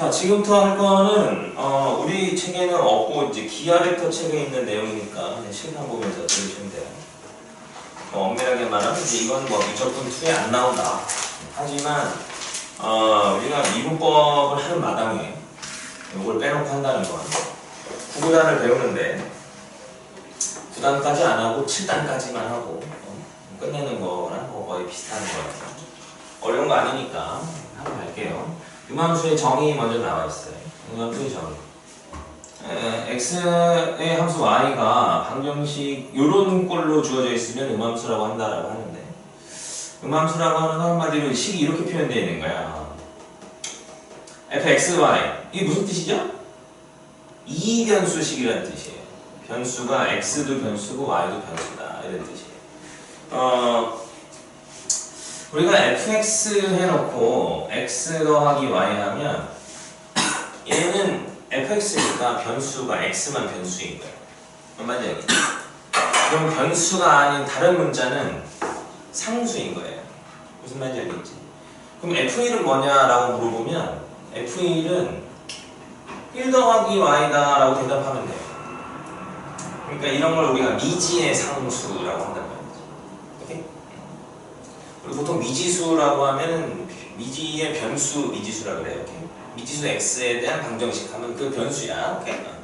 자, 지금부터 할 거는 어, 우리 책에는 없고 이제 기하 벡터 책에 있는 내용이니까 실판 보면서 들으시면 돼요. 뭐 엄밀하게 말하면 이제 이건 뭐 미적분 2에 안 나온다. 하지만 어, 우리가 미분법을 하는 마당에 이걸 빼놓고 한다는 건 9구단을 배우는데 9단까지 안 하고 7단까지만 하고 어, 끝내는 거랑 뭐 거의 비슷한 거 같아요. 어려운 거 아니니까 한번 갈게요. 음함수의 정의 먼저 나와 있어요. 음함수의 정의. 에, x의 함수 y가 방정식 요런 꼴로 주어져 있으면 음함수라고 한다라고 하는데 음함수라고 하는 건 한마디로 식이 이렇게 표현되어 있는 거야. fxy 이게 무슨 뜻이죠? 이변수식이라는 뜻이에요. 변수가 x도 변수고 y도 변수다 이런 뜻이에요. 어, 우리가 fx 해놓고 x 더하기 y 하면 얘는 fx니까 변수가 x만 변수인 거예요. 알겠지? 그럼 변수가 아닌 다른 문자는 상수인 거예요. 무슨 말인지 알겠지? 그럼 f1은 뭐냐라고 물어보면 f1은 1 더하기 y다 라고 대답하면 돼요. 그러니까 이런 걸 우리가 미지의 상수라고 한단 말이지. 오케이? 그리고 보통 미지수라고 하면은 미지의 변수 미지수라고 그래요. 미지수 x에 대한 방정식 하면 그 변수야. 오케이? 어.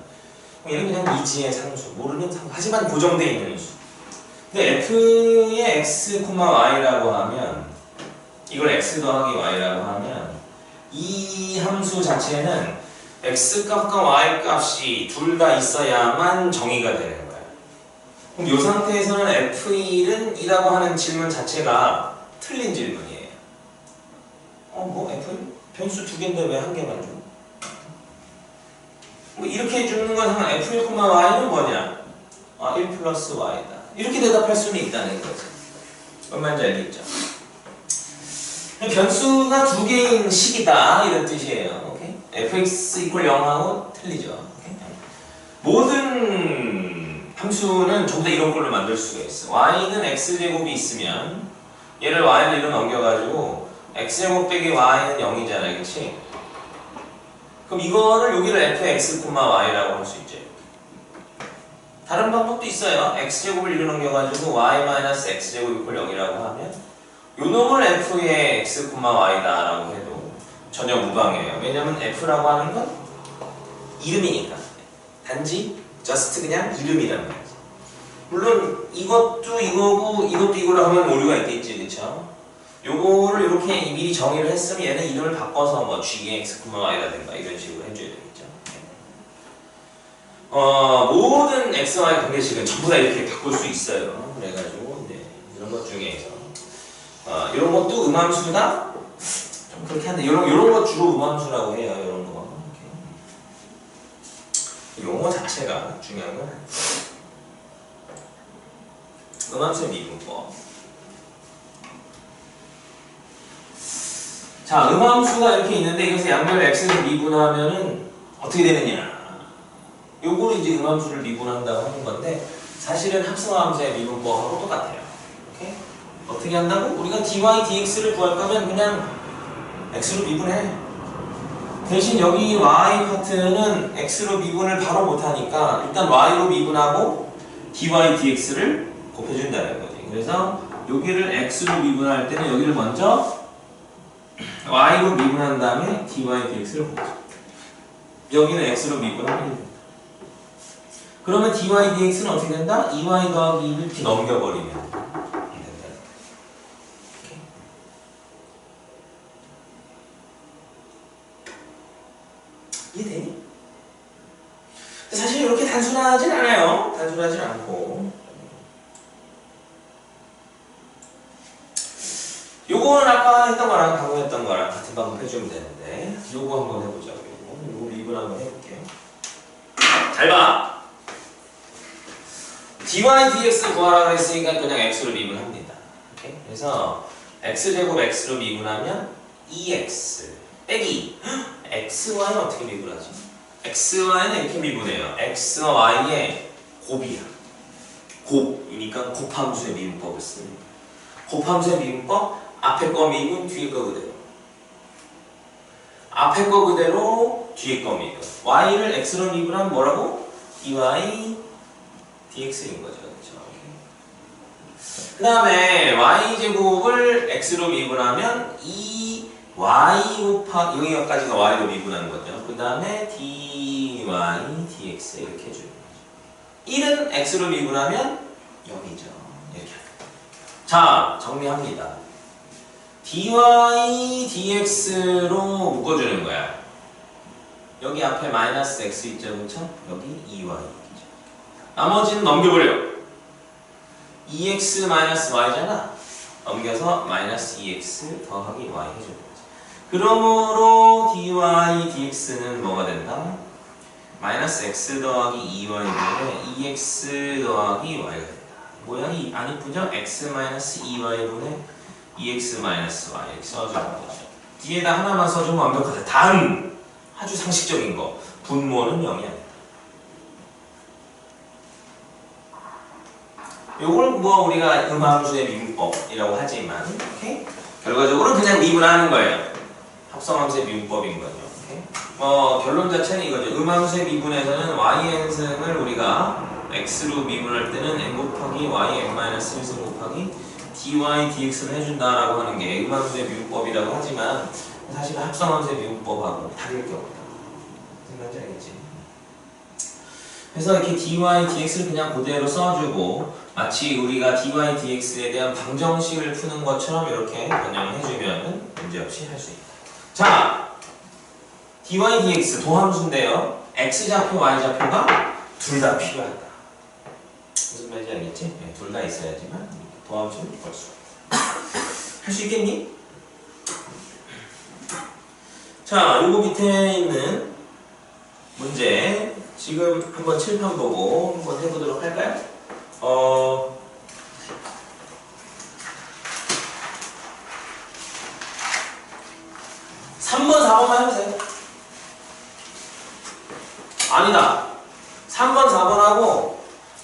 얘는 그냥 미지의 상수. 모르는 상수. 하지만 고정되어 있는 수. 근데 f의 x, y라고 하면 이걸 x 더하기 y라고 하면 이 함수 자체는 x 값과 y 값이 둘 다 있어야만 정의가 되는 거야. 그럼 이 상태에서는 f1은 이라고 하는 질문 자체가 틀린 질문이에요. 어, 뭐 f1? 변수 두 개인데 왜 한 개만 줘? 뭐 이렇게 해주는 건 f1, y는 뭐냐? 아, 1 플러스 y다. 이렇게 대답할 수는 있다는 거지. 뭔 말인지 알겠죠? 변수가 두 개인 식이다 이런 뜻이에요. 오케이? fx 이퀄 0하고 틀리죠. 오케이? 모든 함수는 전부 다 이런 걸로 만들 수가 있어. y는 x제곱이 있으면 얘를 y를 이로 넘겨가지고 x제곱 빼기 y는 0이잖아. 그치? 그럼 이거를 여기를 fx, y라고 할 수 있죠. 다른 방법도 있어요. x제곱을 이로 넘겨가지고 y-x제곱 이퀄 0이라고 하면 요 놈을 f의 x, y다 라고 해도 전혀 무방해요. 왜냐면 f라고 하는 건 이름이니까. 단지 just 그냥 이름이란 말이지. 물론 이것도 이거고 이것도 이거로 하면 오류가 있겠지, 그쵸? 요거를 이렇게 미리 정의를 했으면 얘는 이름을 바꿔서 뭐 gx, y라든가 이런 식으로 해줘야 되겠죠. 어, 모든 x, y 관계식은 전부 다 이렇게 바꿀 수 있어요. 그래가지고 네, 이런 것 중에서 어, 이런 것도 음함수다? 좀 그렇게 한데 이런 이런 거 주로 음함수라고 해요. 이런 거. 이렇게. 용어 자체가 중요한 건 아니에요. 음함수의 미분법. 자, 음함수가 이렇게 있는데 이것을 양변을 x로 미분하면은 어떻게 되느냐? 요거를 이제 음함수를 미분한다고 하는 건데 사실은 합성함수의 미분법하고 똑같아요. 오케이? 어떻게 한다고? 우리가 dy, dx를 구할 거면 그냥 x로 미분해. 대신 여기 y 파트는 x로 미분을 바로 못하니까 일단 y로 미분하고 dy, dx를 곱해준다는 거지. 그래서 여기를 x로 미분할 때는 여기를 먼저 y로 미분한 다음에 dy, dx를 곱해줘. 여기는 x로 미분하면 된다. 그러면 dy, dx는 어떻게 된다? 2y 더하기 2를 이렇게 넘겨버리면 된다. 이해되니? 사실 이렇게 단순하진 않아요. 단순하진 않고. 요거는 아까 했던 거랑 방금 했던 거랑 같은 방법 해주면 되는데 요거 한번 해보자고. 요거, 리뷰를 한번 해볼게. 잘 봐. dy dx 구하라고 했으니까 그냥 x로 미분합니다. 오케이? 그래서 x제곱 x로 미분하면 2x 빼기 xy는 어떻게 미분하지? xy는 이렇게 미분해요. x와 y의 곱이야. 곱이니까 곱함수의 미분법을 씁니다. 곱함수의 미분법 앞에 거 미분 뒤에 거 그대로. 앞에 거 그대로 뒤에 겁니다. y를 x로 미분하면 뭐라고? dy dx인 거죠. 그렇죠? 그 다음에 y제곱을 x로 미분하면 2y 곱하기 여기까지가 y로 미분하는 거죠. 그 다음에 dy dx 이렇게 해주는 거죠. 1은 x로 미분하면 0이죠. 이렇게. 자, 정리합니다. Dy dx로 묶어주는 거야. 여기 앞에 마이너스 x 있죠, 그렇죠? 여기 2y 있죠. 나머지는 넘겨버려. 2x 마이너스 y잖아. 넘겨서 마이너스 2x 더하기 y 해주는 거지. 그러므로 dy dx는 뭐가 된다? 마이너스 x 더하기 2y분의 2x 더하기 y가 된다. 모양이 안 이쁘죠? x 마이너스 2y분의 2x 마이너스 y 이렇게 써주는 거죠. 뒤에다 하나만 써주면 완벽하다. 단! 아주 상식적인 거. 분모는 0이 아니다. 요걸 뭐 우리가 음함수의 미분법이라고 하지만 오케이? 결과적으로 그냥 미분하는 거예요. 합성함수의 미분법인 거죠. 뭐 결론 자체는 이거죠. 음함수의 미분에서는 y-n승을 우리가 x로 미분할 때는 n 곱하기 yn-1승 곱하기 dy dx를 해준다라고 하는 게 음함수의 미분법이라고 하지만 사실 합성함수의 미분법하고 다를 경우다. 생각지 알겠지? 그래서 이렇게 dy dx를 그냥 그대로 써주고 마치 우리가 dy dx에 대한 방정식을 푸는 것처럼 이렇게 변형해주면 문제없이 할 수 있다. 자, dy dx 도함수인데요. x 좌표, y 좌표가 둘 다 필요하다. 무슨 말인지 알겠지? 네, 둘다 있어야지만 도함수를 볼 수. 할 수 있겠니? 자, 요거 밑에 있는 문제 지금 한번 칠판 보고 한번 해보도록 할까요? 어, 삼번 4번만 해보세요. 아니다. 3번, 4번하고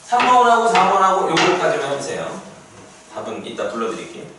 3번하고 4번하고 요거까지만 해보세요. 이따 불러드릴게요.